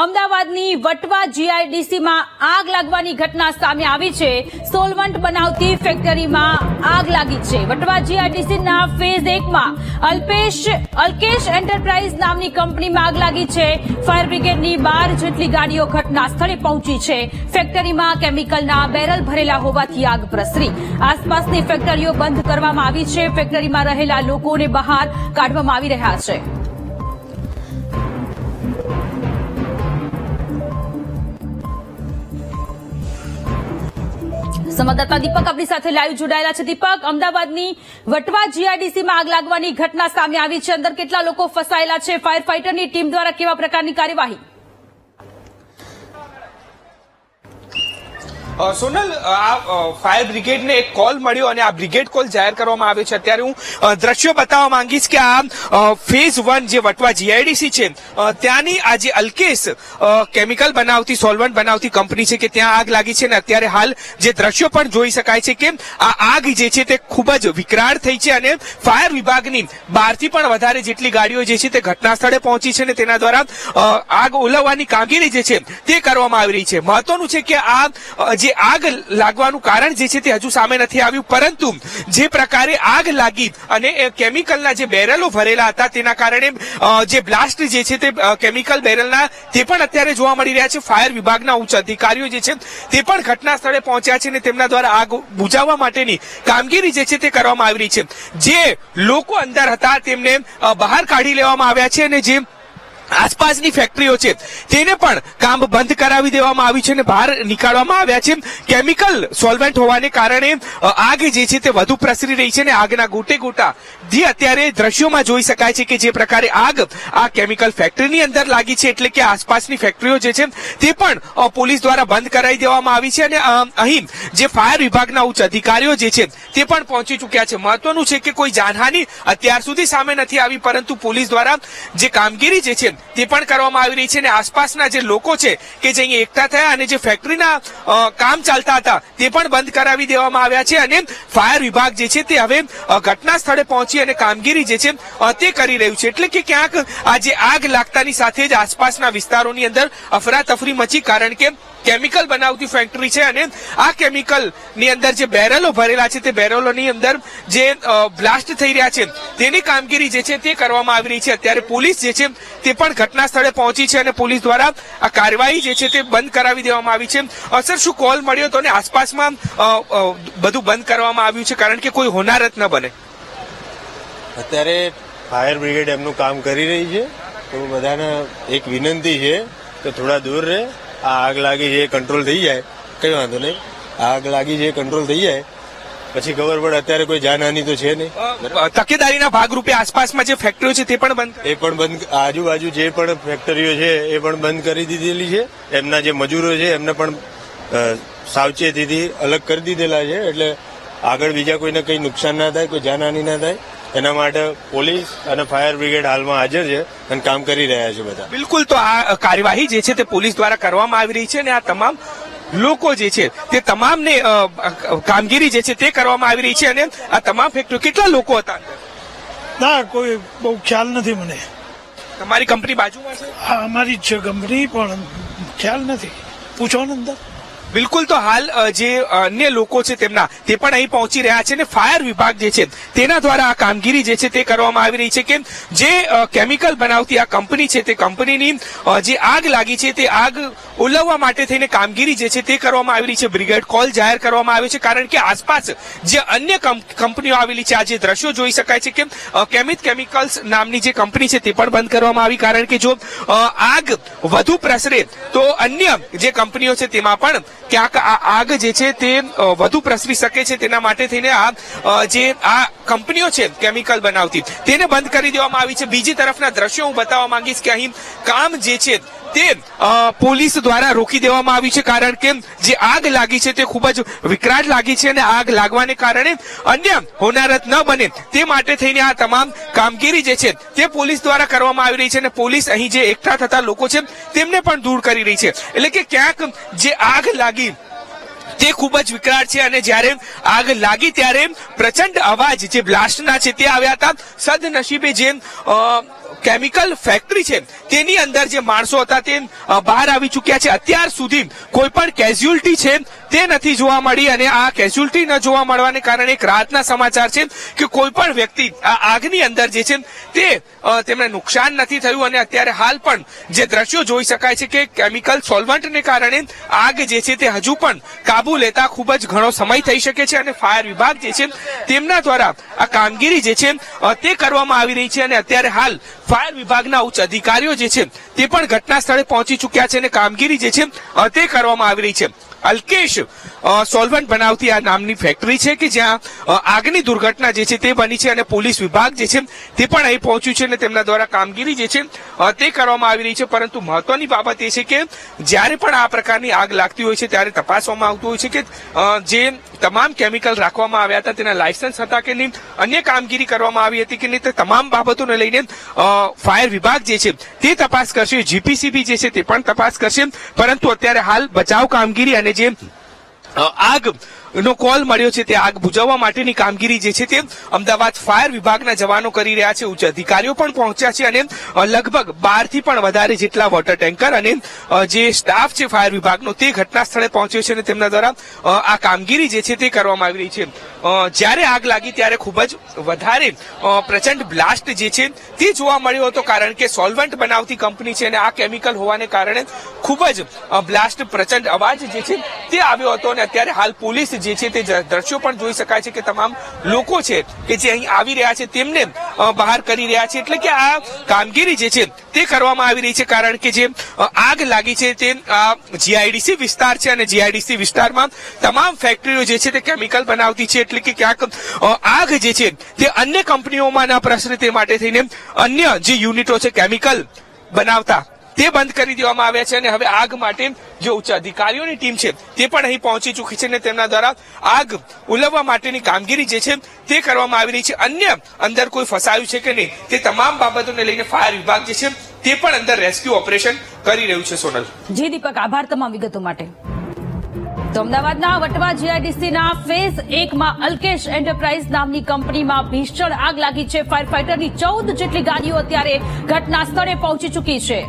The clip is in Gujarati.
અમદાવાદની વટવા જીઆઈડીસીમાં આગ લાગવાની ઘટના સામે આવી છે. સોલવન્ટ બનાવતી ફેક્ટરીમાં આગ લાગી છે. વટવા જીઆઈડીસીના ફેઝ એકમાં અલ્પેશ, અલ્કેશ એન્ટરપ્રાઇઝ નામની કંપનીમાં આગ લાગી છે. ફાયર બ્રિગેડની બાર જેટલી ગાડીઓ ઘટના સ્થળે પહોંચી છે. ફેક્ટરીમાં કેમિકલના બેરલ ભરેલા હોવાથી આગ પ્રસરી. આસપાસની ફેક્ટરીઓ બંધ કરવામાં આવી છે. ફેક્ટરીમાં રહેલા લોકોને બહાર કાઢવામાં આવી રહ્યા છે. સંવાદદાતા દીપક આપણી સાથે લાઈવ જોડાયેલા છે. દીપક, અમદાવાદની વટવા જીઆઈડીસીમાં આગ લાગવાની ઘટના સામે આવી છે. અંદર કેટલા લોકો ફસાયેલા છે? ફાયર ફાઈટરની ટીમ દ્વારા કેવા પ્રકારની કાર્યવાહી? સોનલ આ ફાયર બ્રિગેડને એક કોલ મળ્યો અને આ બ્રિગેડ કોલ જાહેર કરવામાં આવ્યો છે. અત્યારે હું દ્રશ્યો બતાવવા માંગીશ કે આ ફેઝ વન જે વટવા જીઆઈડીસી છે ત્યાંની આ જે અલ્કેશ કેમિકલ બનાવતી સોલ્વન્ટ બનાવતી કંપની છે કે ત્યાં આગ લાગી છે અને અત્યારે હાલ જે દ્રશ્યો પણ જોઈ શકાય છે કે આ આગ જે છે તે ખૂબ જ વિકરાળ થઈ છે અને ફાયર વિભાગની બારથી પણ વધારે જેટલી ગાડીઓ જે છે તે ઘટના સ્થળે પહોંચી છે અને તેના દ્વારા આગ ઓલવવાની કામગીરી જે છે તે કરવામાં આવી રહી છે. મહત્વનું છે કે આ અ, આગ લાગવાનું કારણ જે છે તે હજુ સામે નથી આવ્યું. પરંતુ જે પ્રકારે આગ લાગી અને કેમિકલના જે બેરલો ભરેલા હતા તેના કારણે જે બ્લાસ્ટ જે છે તે કેમિકલ બેરલના તે પણ અત્યારે જોવા મળી રહ્યા છે. ફાયર વિભાગના ઉચ્ચ અધિકારીઓ જે છે તે પણ ઘટના સ્થળે પહોંચ્યા છે અને તેમના દ્વારા આગ બુજાવવા માટેની કામગીરી જે છે તે કરવામાં આવી રહી છે. જે લોકો અંદર હતા તેમને બહાર કાઢી લેવામાં આવ્યા છે અને જે આસપાસની ફેક્ટરીઓ છે. તેને પણ કામ બંધ કરાવી દેવામાં આવ્યું છે અને બહાર નીકાળવામાં આવ્યા છે. કેમિકલ સોલ્વેન્ટ હોવાને કારણે આગ જે છે તે વધુ પ્રસરી રહી છે અને આગના ગોટે ગોટા જે અત્યારે દ્રશ્યોમાં જોઈ શકાય છે કે જે પ્રકારે આગ આ કેમિકલ ફેક્ટરીની અંદર લાગી છે એટલે કે આસપાસની ફેક્ટરીઓ જે છે તે પણ પોલીસ દ્વારા બંધ કરાવી દેવામાં આવી છે અને અહીં જે ફાયર વિભાગના ઉચ્ચ અધિકારીઓ જે છે તે પણ પહોંચી ચૂક્યા છે. મહત્વનું છે કે કોઈ જાનહાની અત્યાર સુધી સામે નથી આવી, પરંતુ પોલીસ દ્વારા જે કામગીરી જે છે તે પણ કરવામાં આવી રહી છે અને આસપાસના જે લોકો છે કે જે અહીં એકઠા થયા અને જે ફેક્ટરીના કામ ચાલતા હતા, તે પણ બંધ કરાવી દેવામાં આવ્યા છે અને ફાયર વિભાગ જે છે તે હવે ઘટના સ્થળે પહોંચી અને કામગીરી જે છે તે કરી રહ્યું છે. એટલે કે ક્યાંક આ જે આગ લાગતાની સાથે જ આસપાસના વિસ્તારોની અંદર અફરાતફરી મચી કારણ કે કેમિકલ બનાવતી ફેક્ટરી છે અને આ કેમિકલની અંદર જે બેરલો ભરેલા છે, તે બેરલોની અંદર જે બ્લાસ્ટ થઈ રહ્યા છે, તેની કામગીરી જે છે, તે કરવામાં આવી રહી છે. અત્યારે પોલીસ જે છે, તે પણ ઘટના સ્થળે પહોંચી છે અને પોલીસ દ્વારા આ કાર્યવાહી જે છે, તે બંધ કરાવી દેવામાં આવી છે. અસર શું કોલ મળ્યો હતો અને આસપાસમાં બધું બંધ કરવામાં આવ્યું છે, કારણ કે કોઈ હોનારત ન બને. અત્યારે ફાયર બ્રિગેડ એમનું કામ કરી રહી છે. તો બધાને એક વિનંતી છે કે થોડા દૂર રહે. આ આગ લાગી છે એ કંટ્રોલ થઈ જાય. કઈ વાંધો નહીં. આગ લાગી છે એ કંટ્રોલ થઈ જાય. પછી ખબર પડે અત્યારે કોઈ જાનહાની તો છે નહીં. તકેદારીના ભાગરૂપે આસપાસમાં જે ફેક્ટરીઓ છે તે પણ બંધ એ પણ બંધ આજુબાજુ જે પણ ફેક્ટરીઓ છે એ પણ બંધ કરી દીધેલી છે. એમના જે મજૂરો છે એમને પણ સાવચેતીથી અલગ કરી દીધેલા છે. એટલે આગળ બીજા કોઈને કંઈ નુકસાન ના થાય કોઈ જાનહાની ના થાય એના માટે પોલીસ અને ફાયર બ્રિગેડ હાલમાં હાજર છે અને કામ કરી રહ્યા છે બધા. બિલકુલ તો આ કાર્યવાહી જે છે તે પોલીસ દ્વારા કરવામાં આવી રહી છે અને આ તમામ લોકો જે છે તે તમામને કામગીરી જે છે તે કરવામાં આવી રહી છે અને આ તમામ ફેક્ટરી કેટલા લોકો હતા? ના કોઈ બહુ ખ્યાલ નથી મને. તમારી કંપની બાજુમાં છે? હા અમારી જ છે કંપની પણ ખ્યાલ નથી. પૂછો ને અંદર. બિલકુલ તો હાલ જે અન્ય લોકો છે તેમના તે પણ અહીં પહોંચી રહ્યા છે અને ફાયર વિભાગ જે છે તેના દ્વારા આ કામગીરી જે છે તે કરવામાં આવી રહી છે કે જે કેમિકલ બનાવતી આ કંપની છે તે કંપનીની જે આગ લાગી છે તે આગ ઓલવવા માટે થઈને કામગીરી જે છે તે કરવામાં આવી રહી છે. બ્રિગેડ કોલ જાહેર કરવામાં આવ્યો છે કારણ કે આસપાસ જે અન્ય કંપ- કંપનીઓ આવેલી છે આ જે દ્રશ્યો જોઈ શકાય છે કે અ, કેમિત કેમિકલ્સ નામની જે કંપની છે તે પણ બંધ કરવામાં આવી કારણ કે જો આગ વધુ પ્રસરે તો અન્ય જે કંપનીઓ છે તેમાં પણ ક્યાંક આ આગ જે છે તે વધુ પ્રસરી શકે છે તેના માટે થઈને આ જે આ કંપનીઓ છે કેમિકલ બનાવતી, તેને બંધ કરી દેવામાં આવી છે. બીજી તરફના દ્રશ્યો હું બતાવવા માંગીશ કે અહીં કામ જે છે તે પોલીસ દ્વારા રોકી દેવામાં આવી છે કારણ કે જે આગ લાગી છે તે ખૂબ જ વિકરાળ લાગી છે અને આગ લાગવાને કારણે અન્ય હોનારત ન બને તે માટે થઈને આ તમામ કામગીરી જે છે તે પોલીસ દ્વારા કરવામાં આવી રહી છે અને પોલીસ અહીં જે એકઠા થતા લોકો છે તેમને પણ દૂર કરી રહી છે. એટલે કે ક્યાંક જે આગ લાગી તે ખૂબ જ વિકરાળ છે અને જ્યારે આગ લાગી ત્યારે પ્રચંડ અવાજ જે બ્લાસ્ટના છે તે આવ્યા હતા. સદનસીબે જે કેમિકલ ફેક્ટરી છે. તેની અંદર જે માણસો હતા તે બહાર આવી ચૂક્યા છે. અત્યાર સુધી કોઈ પણ કેઝ્યુઅલિટી છે તે નથી જોવા મળી અને આ કેઝ્યુઅલિટી ન જોવા મળવાને કારણે એક રાહતના સમાચાર છે કે કોઈ પણ વ્યક્તિ આ આગની અંદર જે છે તે તેમને નુકસાન નથી થયું અને અત્યારે હાલ પણ જે દ્રશ્યો જોઈ શકાય છે કે કેમિકલ સોલ્વન્ટને કારણે આગ જે છે તે હજુ પણ કાબુ લેતા ખૂબ જ ઘણો સમય થઈ શકે છે અને ફાયર વિભાગ જે છે તેમના દ્વારા આ કામગીરી જે છે તે કરવામાં આવી રહી છે અને અત્યારે હાલ ફાયર વિભાગના ઉચ્ચ અધિકારીઓ જે છે તે પણ ઘટના સ્થળે પહોંચી ચૂક્યા છે અને કામગીરી જે છે તે કરવામાં આવી રહી છે. અલ્કેશ સોલ્વન્ટ બનાવતી આ નામની ફેક્ટરી છે કે જ્યાં આગની દુર્ઘટના જે છે તે બની છે અને પોલીસ વિભાગ જે છે તે પણ અહીં પહોંચ્યું છે અને તેમના દ્વારા કામગીરી જે છે તે કરવામાં આવી રહી છે. પરંતુ મહત્વની બાબત એ છે કે જ્યારે પણ આ પ્રકારની આગ લાગતી હોય છે ત્યારે તપાસવામાં આવતું હોય છે કે જે તમામ કેમિકલ રાખવામાં આવ્યા હતા તેના લાયસન્સ હતા કે નહીં, અન્ય કામગીરી કરવામાં આવી હતી કે નહીં, તે તમામ બાબતોને લઈને ફાયર વિભાગ જે છે તે તપાસ કરશે જીપીસીબી જે છે તે પણ તપાસ કરશે. પરંતુ અત્યારે હાલ બચાવ કામગીરી અને જે અ, આગ નો કોલ મળ્યો છે તે આગ બુઝાવવા માટેની કામગીરી જે છે તે અમદાવાદ ફાયર વિભાગના જવાનો કરી રહ્યા છે. ઉચ્ચ અધિકારીઓ પણ પહોંચ્યા છે અને લગભગ બારથી પણ વધારે જેટલા વોટર ટેન્કર અને જે સ્ટાફ છે ફાયર વિભાગનો તે ઘટના સ્થળે પહોંચ્યો છે અને તેમના દ્વારા આ કામગીરી જે છે તે કરવામાં આવી રહી છે. જ્યારે આગ લાગી ત્યારે ખૂબ જ વધારે પ્રચંડ બ્લાસ્ટ જે છે તે જોવા મળ્યો હતો કારણ કે સોલ્વન્ટ બનાવતી કંપની છે અને આ કેમિકલ હોવાને કારણે ખૂબ જ બ્લાસ્ટ પ્રચંડ અવાજ જે છે તે આવ્યો હતો અને અત્યારે હાલ પોલીસ જે છે તે દ્રશ્યો પણ જોઈ શકાય છે કે તમામ લોકો છે કે જે અહીં આવી રહ્યા છે તેમને બહાર કરી રહ્યા છે. એટલે કે આ કામગીરી જે છે તે કરવામાં આવી રહી છે કારણ કે જે આગ લાગી છે તે જીઆઈડીસી વિસ્તાર છે અને જીઆઈડીસી વિસ્તારમાં તમામ ફેક્ટરીઓ જે છે તે કેમિકલ બનાવતી છે. એટલે કે ક્યાંક આગ જે છે તે અન્ય કંપનીઓમાં ના પ્રસરે તે માટે થઈને અન્ય જે યુનિટો છે કેમિકલ બનાવતા તે બંધ કરી દેવામાં આવ્યા છે અને હવે આગ માટે જે ઉચ્ચ અધિકારીઓની ટીમ છે તે પણ અહીં પહોંચી ચૂકી છે અને તેમના દ્વારા આગ ઉલવવા માટેની કામગીરી જે છે તે કરવામાં આવી રહી છે. અન્ય અંદર કોઈ ફસાયું છે કે નહીં, તે તમામ બાબતોને લઈને ફાયર વિભાગ જે છે તે પણ અંદર રેસ્ક્યુ ઓપરેશન કરી રહ્યું છે, સોનલ. જી દીપક, આભાર તમામ વિગતો માટે. તો અમદાવાદના વટવા જીઆઈડીસીના ફેઝ એકમાં અલ્કેશ એન્ટરપ્રાઇઝ નામની કંપનીમાં ભીષણ આગ લાગી છે. ફાયર ફાઈટરની ચૌદ જેટલી ગાડીઓ અત્યારે ઘટના સ્થળે પહોંચી ચૂકી છે.